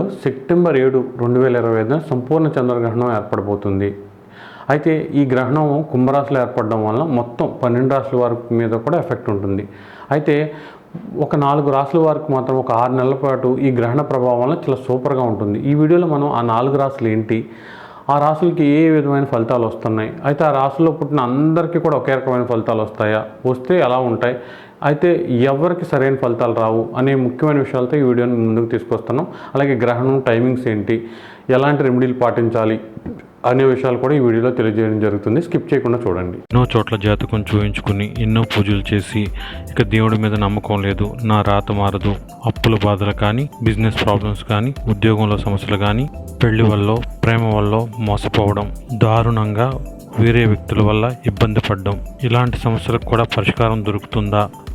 రాశిలో సెప్టెంబర్ ఏడు రెండు వేల ఇరవై ఐదున సంపూర్ణ చంద్రగ్రహణం ఏర్పడబోతుంది. అయితే ఈ గ్రహణం కుంభరాశిలో ఏర్పడడం వల్ల మొత్తం పన్నెండు రాశుల వారి మీద కూడా ఎఫెక్ట్ ఉంటుంది. అయితే ఒక నాలుగు రాశుల వారికి మాత్రం ఒక ఆరు నెలల పాటు ఈ గ్రహణ ప్రభావం వల్ల చాలా సూపర్గా ఉంటుంది. ఈ వీడియోలో మనం ఆ నాలుగు రాశులు ఏంటి ఆ రాశులకి ఏ విధమైన ఫలితాలు వస్తున్నాయి అయితే ఆ రాసుల్లో పుట్టిన అందరికీ కూడా ఒకే రకమైన ఫలితాలు వస్తాయా వస్తే ఎలా ఉంటాయి అయితే ఎవరికి సరైన ఫలితాలు రావు అనే ముఖ్యమైన విషయాలతో ఈ వీడియోని ముందుకు తీసుకొస్తున్నాం. అలాగే గ్రహణం టైమింగ్స్ ఏంటి ఎలాంటి రెమెడీలు పాటించాలి అనే విషయాలు కూడా ఈ వీడియోలో తెలియజేయడం జరుగుతుంది. స్కిప్ చేయకుండా చూడండి. ఎన్నో చోట్ల జాతకం చూపించుకుని ఎన్నో పూజలు చేసి ఇక దేవుడి మీద నమ్మకం లేదు నా రాత మారదు అప్పుల బాధలు కానీ బిజినెస్ ప్రాబ్లమ్స్ కానీ ఉద్యోగంలో సమస్యలు కానీ పెళ్ళి వల్ల ప్రేమ వల్ల మోసపోవడం దారుణంగా వేరే వ్యక్తుల వల్ల ఇబ్బంది పడడం ఇలాంటి సమస్యలకు కూడా పరిష్కారం దొరుకుతుందా?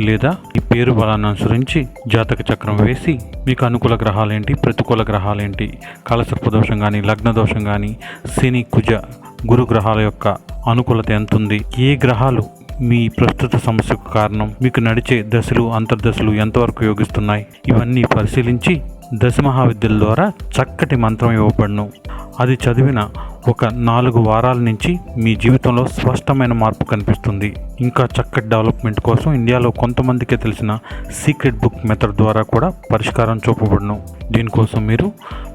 లేదా ఈ పేరు బలాన్ని అనుసరించి జాతక చక్రం వేసి మీకు అనుకూల గ్రహాలేంటి ప్రతికూల గ్రహాలేంటి కలసర్ప దోషం కానీ లగ్న దోషం కానీ శని కుజ గురు గ్రహాల యొక్క అనుకూలత ఎంత ఉంది ఏ గ్రహాలు మీ ప్రస్తుత సమస్యకు కారణం? మీకు నడిచే దశలు అంతర్దశలు ఎంతవరకు యోగిస్తున్నాయి? ఇవన్నీ పరిశీలించి దశ మహావిద్యల ద్వారా చక్కటి మంత్రం ఇవ్వబడును. అది చదివిన ఒక నాలుగు వారాల నుంచి మీ జీవితంలో స్పష్టమైన మార్పు కనిపిస్తుంది. ఇంకా చక్కటి డెవలప్మెంట్ కోసం ఇండియాలో కొంతమందికే తెలిసిన సీక్రెట్ బుక్ మెథడ్ ద్వారా కూడా పరిష్కారం చూపబడును. దీనికోసం మీరు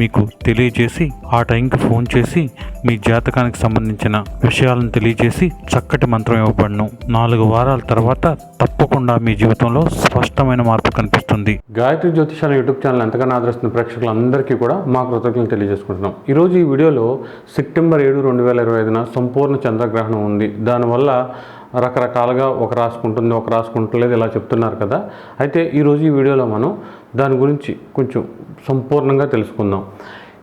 మీకు తెలియజేసి ఆ టైంకి ఫోన్ చేసి మీ జాతకానికి సంబంధించిన విషయాలను తెలియజేసి చక్కటి మంత్రం ఇవ్వబడను. నాలుగు వారాల తర్వాత తప్పకుండా మీ జీవితంలో స్పష్టమైన మార్పు కనిపిస్తుంది. గాయత్రి జ్యోతిషాల యూట్యూబ్ ఛానల్ ఎంతగానో ఆదరిస్తున్న ప్రేక్షకులందరికీ కూడా మా కృతజ్ఞతలు తెలియజేసుకుంటున్నాం. ఈరోజు ఈ వీడియోలో సెప్టెంబర్ ఏడు రెండు వేల ఇరవై ఐదున సంపూర్ణ చంద్రగ్రహణం ఉంది. దానివల్ల రకరకాలుగా ఒక రాసుకుంటుంది ఒక రాసుకుంటలేదు ఇలా చెప్తున్నారు కదా. అయితే ఈరోజు ఈ వీడియోలో మనం దాని గురించి కొంచెం సంపూర్ణంగా తెలుసుకుందాం.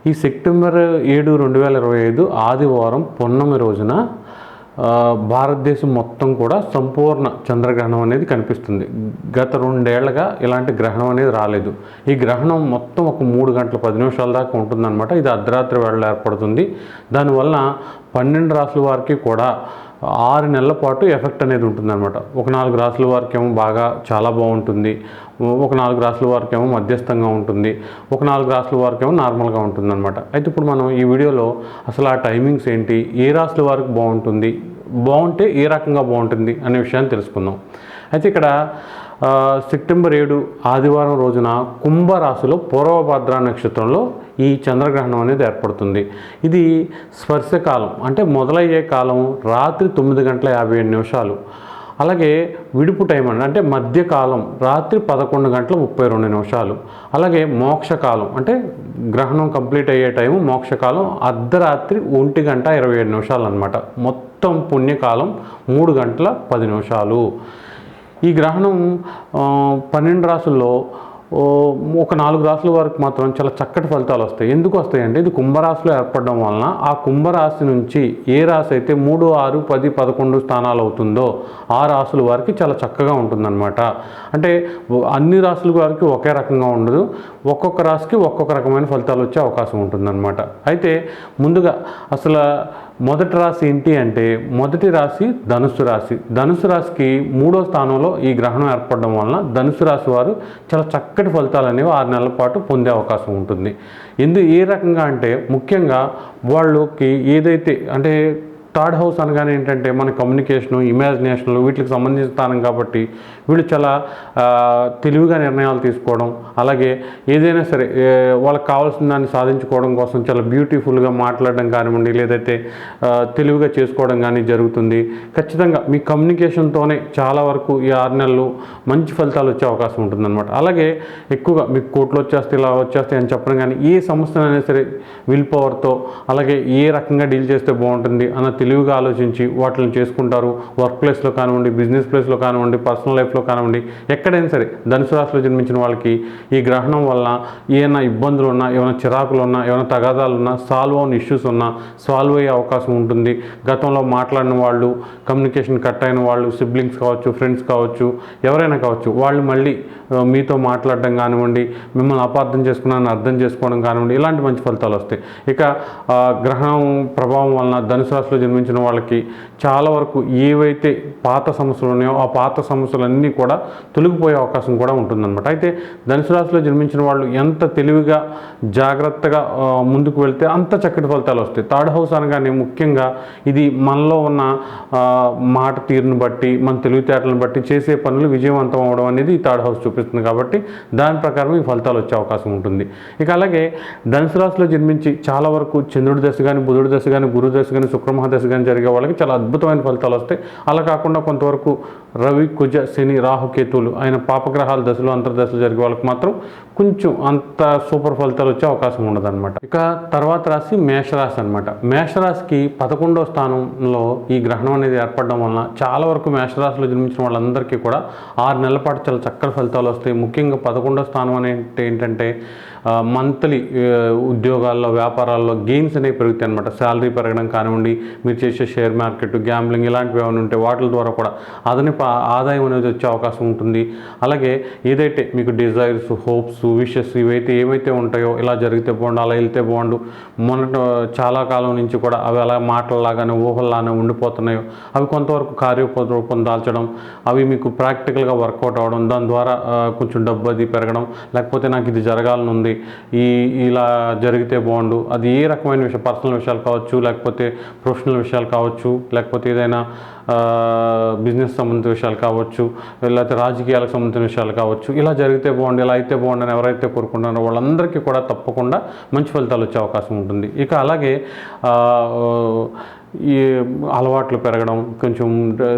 ఈ సెప్టెంబర్ ఏడు రెండు వేల ఇరవై ఐదు ఆదివారం పొన్నమి రోజున భారతదేశం మొత్తం కూడా సంపూర్ణ చంద్రగ్రహణం అనేది కనిపిస్తుంది. గత రెండేళ్ళుగా ఇలాంటి గ్రహణం అనేది రాలేదు. ఈ గ్రహణం మొత్తం ఒక మూడు గంటల పది నిమిషాల దాకా ఉంటుందన్నమాట. ఇది అర్ధరాత్రి వేళ ఏర్పడుతుంది. దానివల్ల పన్నెండు రాసుల వారికి కూడా ఆరు నెలల పాటు ఎఫెక్ట్ అనేది ఉంటుందన్నమాట. ఒక నాలుగు రాసుల వారికేమో బాగా చాలా బాగుంటుంది. ఒక నాలుగు రాసుల వారికేమో మధ్యస్థంగా ఉంటుంది. ఒక నాలుగు రాసుల వారికేమో నార్మల్గా ఉంటుందన్నమాట. అయితే ఇప్పుడు మనం ఈ వీడియోలో అసలు ఆ టైమింగ్స్ ఏంటి? ఏ రాసుల వారికి బాగుంటుంది? బాగుంటే ఏ రకంగా బాగుంటుంది? అనే విషయాన్ని తెలుసుకుందాం. అయితే ఇక్కడ సెప్టెంబర్ ఏడు ఆదివారం రోజున కుంభరాశిలో పూర్వభద్ర నక్షత్రంలో ఈ చంద్రగ్రహణం అనేది ఏర్పడుతుంది. ఇది స్పర్శకాలం అంటే మొదలయ్యే కాలం రాత్రి తొమ్మిది గంటల యాభై ఏడు నిమిషాలు. అలాగే విడుపు టైం అండి అంటే మధ్యకాలం రాత్రి పదకొండు గంటల ముప్పై రెండు నిమిషాలు. అలాగే మోక్షకాలం అంటే గ్రహణం కంప్లీట్ అయ్యే టైం మోక్షకాలం అర్ధరాత్రి ఒంటి గంట ఇరవై ఏడు నిమిషాలు అనమాట మొత్తం పుణ్యకాలం మూడు గంటల పది నిమిషాలు. ఈ గ్రహణం పన్నెండు రాసుల్లో ఒక నాలుగు రాసుల వరకు మాత్రం చాలా చక్కటి ఫలితాలు వస్తాయి. ఎందుకు వస్తాయంటే ఇది కుంభరాశిలో ఏర్పడడం వలన ఆ కుంభరాశి నుంచి ఏ రాశి అయితే మూడు ఆరు పది పదకొండు స్థానాలు అవుతుందో ఆ రాసుల వారికి చాలా చక్కగా ఉంటుందన్నమాట. అంటే అన్ని రాసుల వారికి ఒకే రకంగా ఉండదు. ఒక్కొక్క రాశికి ఒక్కొక్క రకమైన ఫలితాలు వచ్చే అవకాశం ఉంటుందన్నమాట. అయితే ముందుగా అసలు మొదటి రాశి ఏంటి అంటే మొదటి రాశి ధనుసు రాశి. ధనుసు రాశికి మూడో స్థానంలో ఈ గ్రహణం ఏర్పడడం వలన ధనుసు రాశి వారు చాలా చక్కటి ఫలితాలు అనేవి ఆరు నెలల పాటు పొందే అవకాశం ఉంటుంది. ఎందు ఏ రకంగా అంటే ముఖ్యంగా వాళ్ళకి ఏదైతే అంటే థర్డ్ హౌస్ అనగానే ఏంటంటే మన కమ్యూనికేషను ఇమాజినేషన్లు వీటికి సంబంధించిన స్థానం కాబట్టి వీళ్ళు చాలా తెలివిగా నిర్ణయాలు తీసుకోవడం అలాగే ఏదైనా సరే వాళ్ళకి కావాల్సిన దాన్ని సాధించుకోవడం కోసం చాలా బ్యూటిఫుల్గా మాట్లాడడం కానివ్వండి లేదైతే తెలివిగా చేసుకోవడం కానీ జరుగుతుంది. ఖచ్చితంగా మీ కమ్యూనికేషన్తోనే చాలా వరకు ఈ ఆరు నెలలు మంచి ఫలితాలు వచ్చే అవకాశం ఉంటుందన్నమాట. అలాగే ఎక్కువగా మీకు కోట్లు వచ్చేస్తే ఇలా వచ్చేస్తాయి అని చెప్పడం కానీ ఏ సమస్యనైనా సరే విల్ పవర్తో అలాగే ఏ రకంగా డీల్ చేస్తే బాగుంటుంది అన్న తెలివిగా ఆలోచించి వాటిని చేసుకుంటారు. వర్క్ ప్లేస్లో కానివ్వండి బిజినెస్ ప్లేస్లో కానివ్వండి పర్సనల్ లైఫ్లో కానివ్వండి ఎక్కడైనా సరే ధనుసు రాశిలో జన్మించిన వాళ్ళకి ఈ గ్రహణం వల్ల ఏమైనా ఇబ్బందులు ఉన్నా ఏమైనా చిరాకులు ఉన్నా ఏమైనా తగాదాలు ఉన్నా సాల్వ్ అవున ఇష్యూస్ ఉన్నా సాల్వ్ అయ్యే అవకాశం ఉంటుంది. గతంలో మాట్లాడిన వాళ్ళు కమ్యూనికేషన్ కట్ అయిన వాళ్ళు సిబ్లింగ్స్ కావచ్చు ఫ్రెండ్స్ కావచ్చు ఎవరైనా కావచ్చు వాళ్ళు మళ్ళీ మీతో మాట్లాడడం కానివ్వండి మిమ్మల్ని అపార్థం చేసుకున్నాను అర్థం చేసుకోవడం కానివ్వండి ఇలాంటి మంచి ఫలితాలు వస్తాయి. ఇక గ్రహణం ప్రభావం వలన ధనుసు రాశిలో జన్మించిన వాళ్ళకి చాలా వరకు ఏవైతే పాత సమస్యలు ఉన్నాయో ఆ పాత సమస్యలన్నీ కూడా తొలగిపోయే అవకాశం కూడా ఉంటుందన్నమాట. అయితే ధనుసు రాశిలో జన్మించిన వాళ్ళు ఎంత తెలివిగా జాగ్రత్తగా ముందుకు వెళ్తే అంత చక్కటి ఫలితాలు వస్తాయి. థర్డ్ హౌస్ అనగానే ముఖ్యంగా ఇది మనలో ఉన్న మాట తీరును బట్టి మన తెలివితేటలను బట్టి చేసే పనులు విజయవంతం అవడం అనేది ఈ థర్డ్ హౌస్ చూపిస్తుంది కాబట్టి దాని ప్రకారం ఈ ఫలితాలు వచ్చే అవకాశం ఉంటుంది. ఇక అలాగే ధనుసు రాశిలో జన్మించి చాలా వరకు చంద్రుడి దశ కానీ బుధుడి దశ కానీ గురు దశ కానీ శుక్రమహ దశ కానీ జరిగే వాళ్ళకి చాలా అద్భుతమైన ఫలితాలు వస్తాయి. అలా కాకుండా కొంతవరకు రవి కుజ శని రాహు కేతువులు. ఆయన పాపగ్రహాల దశలు అంతర్దశలు జరిగే వాళ్ళకి మాత్రం కొంచెం అంత సూపర్ ఫలితాలు వచ్చే అవకాశం ఉండదన్నమాట. ఇక తర్వాత రాశి మేషరాశి అనమాట మేషరాశికి పదకొండో స్థానంలో ఈ గ్రహణం అనేది ఏర్పడడం వలన చాలా వరకు మేషరాశిలో జన్మించిన వాళ్ళందరికీ కూడా ఆరు నెలల పాటు చాలా చక్కటి ఫలితాలు వస్తాయి. ముఖ్యంగా పదకొండో స్థానం అనేది ఏంటంటే మంత్లీ ఉద్యోగాల్లో వ్యాపారాల్లో గెయిన్స్ అనేవి పెరుగుతాయి అనమాట శాలరీ పెరగడం కానివ్వండి మీరు చేసే షేర్ మార్కెట్ గ్యాంబ్లింగ్ ఇలాంటివి ఏమైనా ఉంటే వాటి ద్వారా కూడా అదనపు ఆదాయం అనేది వచ్చే అవకాశం ఉంటుంది. అలాగే ఏదైతే మీకు డిజైర్స్ హోప్స్ విషెస్ ఇవైతే ఏవైతే ఉంటాయో ఇలా జరిగితే బాగుండు అలా వెళ్తే బాగుండు మొన్నటి చాలా కాలం నుంచి కూడా అవి అలా మాటలలాగానే ఊహల్లానే ఉండిపోతున్నాయో అవి కొంతవరకు కార్యరూపం దాల్చడం అవి మీకు ప్రాక్టికల్గా వర్కౌట్ అవ్వడం దాని ద్వారా కొంచెం డబ్బు అది పెరగడం లేకపోతే నాకు ఇది జరగాలని ఉంది ఈ ఇలా జరిగితే బాగుండు అది ఏ రకమైన విషయం పర్సనల్ విషయాలు కావచ్చు లేకపోతే ప్రొఫెషనల్ విషయాలు కావచ్చు లేకపోతే ఏదైనా బిజినెస్ సంబంధించిన విషయాలు కావచ్చు లేకపోతే రాజకీయాలకు సంబంధించిన విషయాలు కావచ్చు ఇలా జరిగితే బాగుండి ఇలా అయితే బాగుండి అని ఎవరైతే కోరుకుంటున్నారో వాళ్ళందరికీ కూడా తప్పకుండా మంచి ఫలితాలు వచ్చే అవకాశం ఉంటుంది. ఇక అలాగే ఈ అలవాట్లు పెరగడం కొంచెం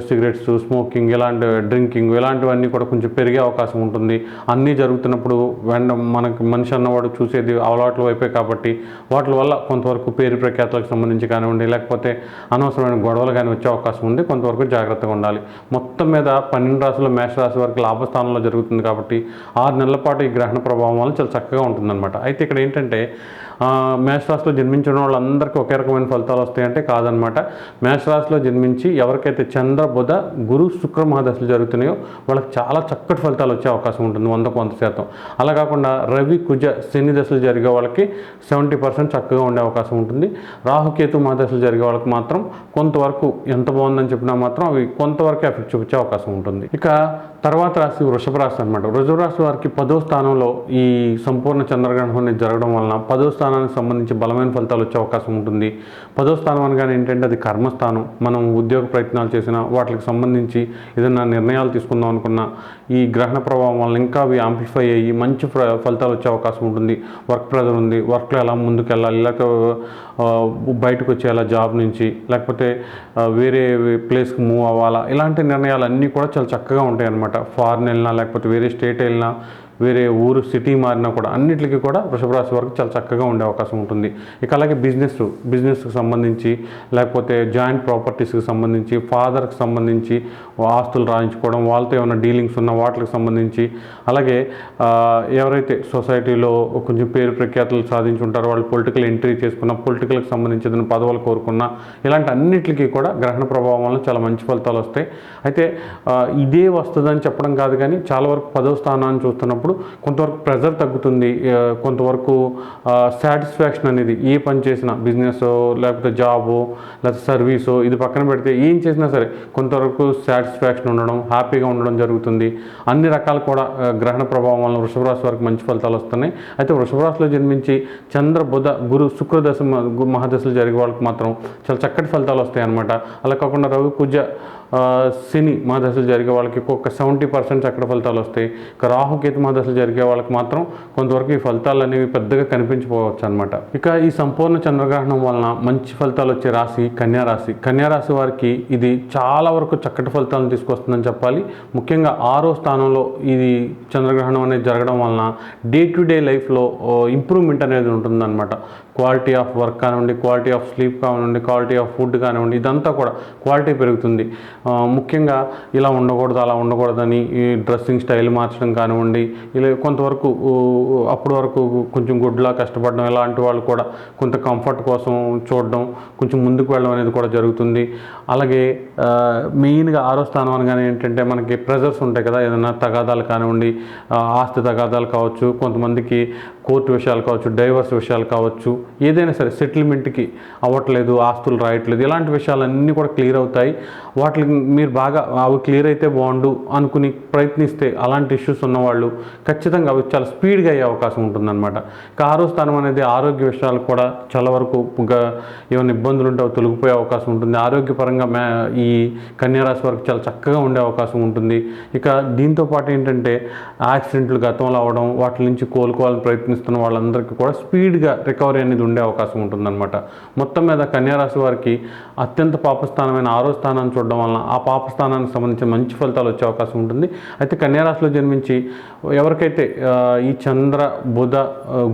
సిగరెట్స్ స్మోకింగ్ ఇలాంటి డ్రింకింగ్ ఇలాంటివన్నీ కూడా కొంచెం పెరిగే అవకాశం ఉంటుంది. అన్నీ జరుగుతున్నప్పుడు వెండ మనకి మనిషి అన్నవాడు చూసేది అలవాట్ల వైపే కాబట్టి వాటి వల్ల కొంతవరకు పేరు ప్రఖ్యాతులకు సంబంధించి కానివ్వండి లేకపోతే అనవసరమైన గొడవలు కానీ వచ్చే అవకాశం ఉంది. కొంతవరకు జాగ్రత్తగా ఉండాలి. మొత్తం మీద పన్నెండు రాశుల్లో మేషరాశి వరకు లాభస్థానంలో జరుగుతుంది కాబట్టి ఆరు నెలల పాటు ఈ గ్రహణ ప్రభావం వల్ల చాలా చక్కగా ఉంటుందన్నమాట. అయితే ఇక్కడ ఏంటంటే మేషరాశిలో జన్మించిన వాళ్ళందరికీ ఒకే రకమైన ఫలితాలు వస్తాయంటే కాదనమాట మేషరాశిలో జన్మించి ఎవరికైతే చంద్ర బుధ గురు శుక్ర మహాదశలు జరుగుతున్నాయో వాళ్ళకి చాలా చక్కటి ఫలితాలు వచ్చే అవకాశం ఉంటుంది వందకు వంద శాతం. అలా కాకుండా రవి కుజ శని దశలు జరిగే వాళ్ళకి సెవెంటీ పర్సెంట్ చక్కగా ఉండే అవకాశం ఉంటుంది. రాహుకేతు మహాదశలు జరిగే వాళ్ళకి మాత్రం కొంతవరకు ఎంత బాగుందని చెప్పినా మాత్రం అవి కొంతవరకు ఎఫెక్ట్ చూపించే అవకాశం ఉంటుంది. ఇక తర్వాత రాశి వృషభ రాశి అనమాట వృషభ రాశి వారికి పదో స్థానంలో ఈ సంపూర్ణ చంద్రగ్రహణం అనేది జరగడం వలన పదో స్థానానికి సంబంధించి బలమైన ఫలితాలు వచ్చే అవకాశం ఉంటుంది. పదో స్థానం అనగానే ఏంటంటే అది కర్మస్థానం. మనం ఉద్యోగ ప్రయత్నాలు చేసినా వాటికి సంబంధించి ఏదైనా నిర్ణయాలు తీసుకుందాం అనుకున్నా ఈ గ్రహణ ప్రభావం వల్ల ఇంకా అవి ఆంప్లిఫై అయ్యి మంచి ఫ- ఫలితాలు వచ్చే అవకాశం ఉంటుంది. వర్క్ ప్రెజర్ ఉంది. వర్క్లో ఎలా ముందుకెళ్ళాలి? లేక లేకపోతే బయటకు వచ్చేయాలా జాబ్ నుంచి లేకపోతే వేరే ప్లేస్కి మూవ్ అవ్వాలా? ఇలాంటి నిర్ణయాలు అన్నీ కూడా చాలా చక్కగా ఉంటాయి అన్నమాట ఫారెన్ వెళ్ళినా లేకపోతే వేరే స్టేట్ వెళ్ళినా వేరే ఊరు సిటీ మారినా కూడా అన్నిటికీ కూడా వృషభ రాశి వరకు చాలా చక్కగా ఉండే అవకాశం ఉంటుంది. ఇక అలాగే బిజినెస్ బిజినెస్కి సంబంధించి లేకపోతే జాయింట్ ప్రాపర్టీస్కి సంబంధించి ఫాదర్కి సంబంధించి ఆస్తులు రాయించుకోవడం వాళ్ళతో ఏమైనా డీలింగ్స్ ఉన్న వాటికి సంబంధించి అలాగే ఎవరైతే సొసైటీలో కొంచెం పేరు ప్రఖ్యాతులు సాధించి ఉంటారో వాళ్ళు పొలిటికల్ ఎంట్రీ చేసుకున్న పొలిటికల్కి సంబంధించి ఏదైనా పదవులు కోరుకున్న ఇలాంటి అన్నిటికీ కూడా గ్రహణ ప్రభావం వల్ల చాలా మంచి ఫలితాలు వస్తాయి. అయితే ఇదే వస్తుందని చెప్పడం కాదు కానీ చాలా వరకు పదవ స్థానాన్ని చూస్తున్నప్పుడు చేసినప్పుడు కొంతవరకు ప్రెజర్ తగ్గుతుంది. కొంతవరకు సాటిస్ఫాక్షన్ అనేది ఏ పని చేసినా బిజినెస్ లేకపోతే జాబు లేకపోతే సర్వీసు ఇది పక్కన పెడితే ఏం చేసినా సరే కొంతవరకు సాటిస్ఫాక్షన్ ఉండడం హ్యాపీగా ఉండడం జరుగుతుంది. అన్ని రకాలు కూడా గ్రహణ ప్రభావం వల్ల వృషభ రాశి వారికి మంచి ఫలితాలు వస్తున్నాయి. అయితే వృషభ రాశిలో జన్మించి చంద్ర బుధ గురు శుక్రదశ మహాదశలు జరిగే వాళ్ళకి మాత్రం చాలా చక్కటి ఫలితాలు వస్తాయి అన్నమాట అలా కాకుండా రవి కుజ శని మహాదశలు జరిగే వాళ్ళకి ఒక సెవెంటీ పర్సెంట్ చక్ర ఫలితాలు వస్తాయి. ఇక రాహుకేతు మహాదశలు జరిగే వాళ్ళకి మాత్రం కొంతవరకు ఈ ఫలితాలు అనేవి పెద్దగా కనిపించిపోవచ్చు అనమాట ఇక ఈ సంపూర్ణ చంద్రగ్రహణం వలన మంచి ఫలితాలు వచ్చే రాశి కన్యారాశి కన్యారాశి కన్యా రాశి వారికి ఇది చాలా వరకు చక్కటి ఫలితాలను తీసుకొస్తుందని చెప్పాలి. ముఖ్యంగా ఆరో స్థానంలో ఇది చంద్రగ్రహణం అనేది జరగడం వలన డే టు డే లైఫ్లో ఇంప్రూవ్మెంట్ అనేది ఉంటుందన్నమాట. క్వాలిటీ ఆఫ్ వర్క్ కానివ్వండి క్వాలిటీ ఆఫ్ స్లీప్ కానివ్వండి క్వాలిటీ ఆఫ్ ఫుడ్ కానివ్వండి ఇదంతా కూడా క్వాలిటీ పెరుగుతుంది. ముఖ్యంగా ఇలా ఉండకూడదు అలా ఉండకూడదని ఈ డ్రెస్సింగ్ స్టైల్ మార్చడం కానివ్వండి ఇలా కొంతవరకు అప్పటి వరకు కొంచెం గుడ్లా కష్టపడడం ఇలాంటి వాళ్ళు కూడా కొంత కంఫర్ట్ కోసం చూడడం కొంచెం ముందుకు వెళ్ళడం అనేది కూడా జరుగుతుంది. అలాగే మెయిన్గా ఆరో స్థానం అనగానే ఏంటంటే మనకి ప్రెజర్స్ ఉంటాయి కదా ఏదైనా తగాదాలు కానివ్వండి ఆస్తి తగాదాలు కావచ్చు కొంతమందికి కోర్టు విషయాలు కావచ్చు డైవర్స్ విషయాలు కావచ్చు ఏదైనా సరే సెటిల్మెంట్కి అవ్వట్లేదు ఆస్తులు రాయట్లేదు ఇలాంటి విషయాలన్నీ కూడా క్లియర్ అవుతాయి. వాటికి మీరు బాగా అవి క్లియర్ అయితే బాగుండు అనుకుని ప్రయత్నిస్తే అలాంటి ఇష్యూస్ ఉన్నవాళ్ళు ఖచ్చితంగా అవి చాలా స్పీడ్గా అయ్యే అవకాశం ఉంటుందన్నమాట. ఇక ఆరో స్థానం అనేది ఆరోగ్య విషయాలు కూడా చాలా వరకు ఏమైనా ఇబ్బందులు ఉంటే అవి తొలగిపోయే అవకాశం ఉంటుంది. ఆరోగ్యపరంగా మే ఈ కన్యారాశి వరకు చాలా చక్కగా ఉండే అవకాశం ఉంటుంది. ఇక దీంతో పాటు ఏంటంటే యాక్సిడెంట్లు గతంలో అవడం వాటి నుంచి కోలుకోవాలని ప్రయత్నిస్తున్న వాళ్ళందరికీ కూడా స్పీడ్గా రికవరీ అనేది ఉండే అవకాశం ఉంటుందన్నమాట. మొత్తం మీద కన్యారాశి వారికి అత్యంత పాపస్థానమైన ఆరో స్థానాన్ని చూడడం వలన ఆ పాపస్థానానికి సంబంధించి మంచి ఫలితాలు వచ్చే అవకాశం ఉంటుంది. అయితే కన్యారాశిలో జన్మించి ఎవరికైతే ఈ చంద్ర బుధ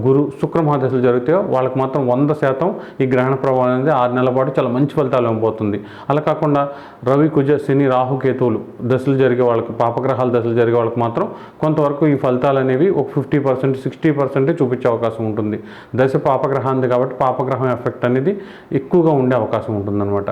గురు శుక్ర మహాదశలు జరుగుతాయో వాళ్ళకి మాత్రం వంద శాతం ఈ గ్రహణ ప్రభావం అనేది ఆరు నెలల పాటు చాలా మంచి ఫలితాలు ఇవ్వబోతుంది. అలా కాకుండా రవి కుజ శని రాహు కేతువులు దశలు జరిగే వాళ్ళకి పాపగ్రహాల దశలు జరిగే వాళ్ళకి మాత్రం కొంతవరకు ఈ ఫలితాలు అనేవి ఒక ఫిఫ్టీ పర్సెంట్ సిక్స్టీ పర్సెంటే చూపించే అవకాశం ఉంటుంది. దశ పాపగ్రహాంది కాబట్టి పాపగ్రహం ఎఫెక్ట్ అనేది ఎక్కువగా ఉండే అవకాశం ఉంటుందన్నమాట.